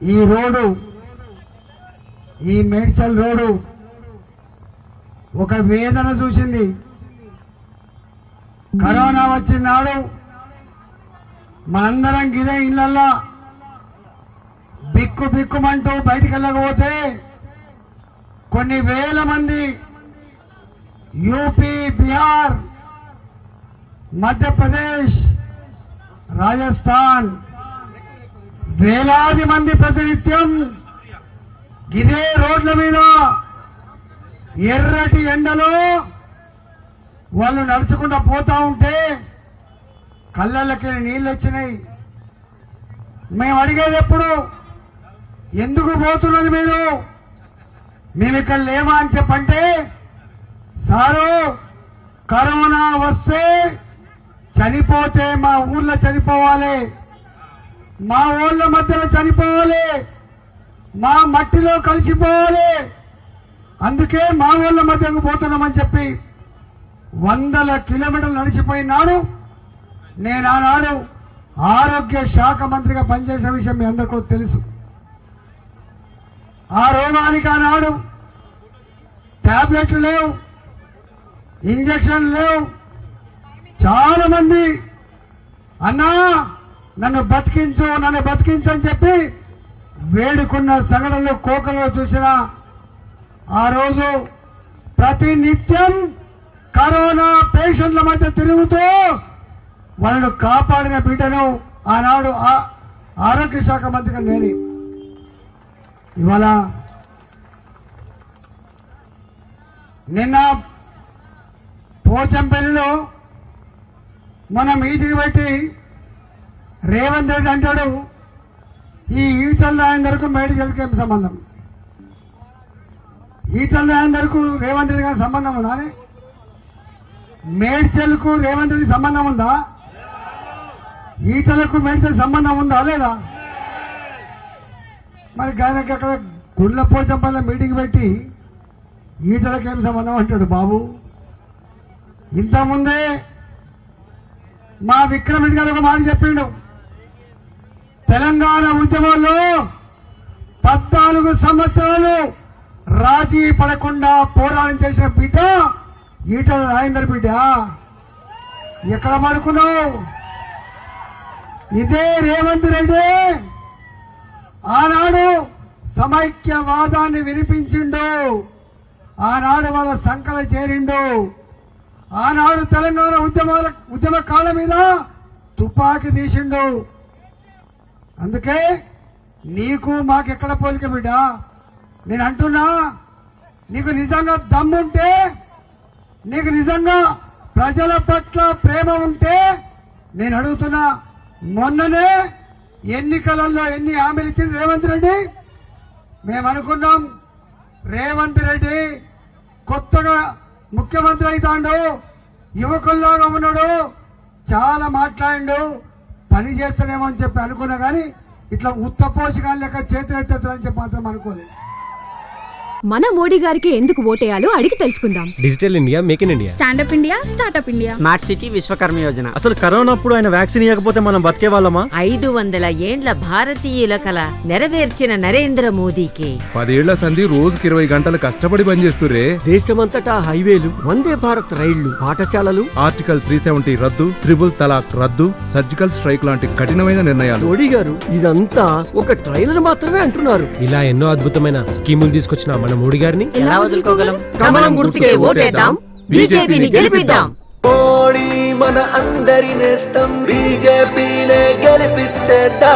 ఈ రోడ్డు ఈ మేడ్చల్ రోడ్డు ఒక వేదన చూసింది. కరోనా వచ్చినాడు మనందరం గిదే ఇళ్ళల్లా బిక్కు బిక్కుమంటూ బయటికి వెళ్ళకపోతే కొన్ని వేల మంది యూపీ బీహార్ మధ్యప్రదేశ్ రాజస్థాన్ వేలాది మంది ప్రతినిత్యం ఇదే రోడ్ల మీద ఎర్రటి ఎండలో వాళ్ళు నడుచుకుంటూ పోతా ఉంటే కళ్ళకి నీళ్ళు వచ్చినాయి. మేము అడిగేది ఎప్పుడు? ఎందుకు పోతున్నది మీరు? మేము ఇక్కడ లేమా అని చెప్పంటే సారు కరోనా వస్తే చనిపోతే మా ఊర్లో చనిపోవాలి. మా ఓళ్ళ మధ్యలో చనిపోవాలి. మా మట్టిలో కలిసిపోవాలి. అందుకే మా ఓళ్ళ మధ్యకు పోతున్నామని చెప్పి వందల కిలోమీటర్లు నడిచిపోయినాడు. నేను ఆనాడు ఆరోగ్య శాఖ మంత్రిగా పనిచేసే విషయం మీ అందరికీ తెలుసు. ఆ రోగానికి ఆనాడు టాబ్లెట్లు లేవు ఇంజక్షన్ లేవు. చాలా మంది అన్నా నన్ను బతికించు నన్ను బతికించని చెప్పి వేడుకున్న సంఘటనలు కోకల్లో చూసిన ఆ రోజు ప్రతి నిత్యం కరోనా పేషెంట్ల మధ్య తిరుగుతూ వాళ్ళను కాపాడిన బిడ్డను ఆనాడు ఆ- ఆరోగ్య శాఖ మంత్రిగా నేను. ఇవాళ నిన్న పోచంపల్లిలో మనం మీటింగ్ పెట్టి రేవంత్ రెడ్డి అంటాడు ఈ ఈటల రాయందరకు మేడికల్కి ఏం సంబంధం? ఈటల రాయందరకు రేవంత్ రెడ్డి గారి సంబంధం ఉందా అని? మేడ్చల్కు రేవంత్ రెడ్డి సంబంధం ఉందా? ఈటలకు మేడ్చల్ సంబంధం ఉందా లేదా? మరి ఆయనకి అక్కడ గుళ్ళ పోచంపల్ల మీటింగ్ పెట్టి ఈటలకు ఏం సంబంధం అంటాడు బాబు? ఇంతకుముందే మా విక్రమ్ రెడ్డి గారు ఒక మాట చెప్పిండు. తెలంగాణ ఉద్యమంలో పద్నాలుగు సంవత్సరాలు రాజీ పడకుండా పోరాటం చేసిన బిడ్డ ఈటల రాజేందర్ బిడ్డ. ఎక్కడ పడుకున్నావు? ఇదే రేవంత్ రెడ్డి ఆనాడు సమైక్యవాదాన్ని వినిపించిండు. ఆనాడు వాళ్ళ సంకల చేరిండు. ఆనాడు తెలంగాణ ఉద్యమాల ఉద్యమ కాల మీద తుపాకీ తీసిండు. అందుకే నీకు మాకెక్కడ పోలిక బిడ్డ? నేను అంటున్నా నీకు నిజంగా దమ్ముంటే నీకు నిజంగా ప్రజల పట్ల ప్రేమ ఉంటే నేను అడుగుతున్నా మొన్ననే ఎన్నికలలో ఎన్ని హామీలు ఇచ్చింది రేవంత్ రెడ్డి? మేము అనుకున్నాం రేవంత్ రెడ్డి కొత్తగా ముఖ్యమంత్రి అవుతాడు యువకుల్లాగా ఉన్నాడు చాలా మాట్లాడిండు పని చేస్తాడేమో అని చెప్పి అనుకున్నా కానీ ఇట్లా ఉత్త పోషకాలు లెక్క చేతులు చెప్పి మాత్రం అనుకోలేదు. మన మోడీ గారికి ఎందుకు ఓటేయాలో అడిగి తెలుసుకుందాం. Digital India make in India stand up India startup India smart city Vishwakarma Yojana అసలు కరోనా అప్పుడు ఆయన వ్యాక్సిన్ ఇవ్వకపోతే మనం బతికే వాళ్ళమా? ఐదు వందల ఏండ్ల భారతీయుల కల నెరవేర్చిన నరేంద్ర మోదీకి. పదేళ్ళ సంధి రోజుకి ఇరవై గంటలు కష్టపడి పనిచేస్తురే దేశమంతటా హైవేలు వందే భారత్ రైళ్ళు పాఠశాలలు. ఆర్టికల్ త్రీ సెవెంటీ రద్దు త్రిబుల్ తలాక్ రద్దు సర్జికల్ స్ట్రైక్ లాంటి కఠినమైన నిర్ణయాలు. మోడీ గారు ఇదంతా ఒక ట్రైలర్ మాత్రమే అంటున్నారు. ఇలా ఎన్నో అద్భుతమైన స్కీములు తీసుకొచ్చిన మన మోడీ గారిని? ఎలా వదులుకోగలం? కమలం గుర్తుకే ఓటేద్దాం. బీజేపీని గెలిపిద్దాం. మోడీ మన అందరి నేస్తం. బీజేపీనే గెలిపించేద్దాం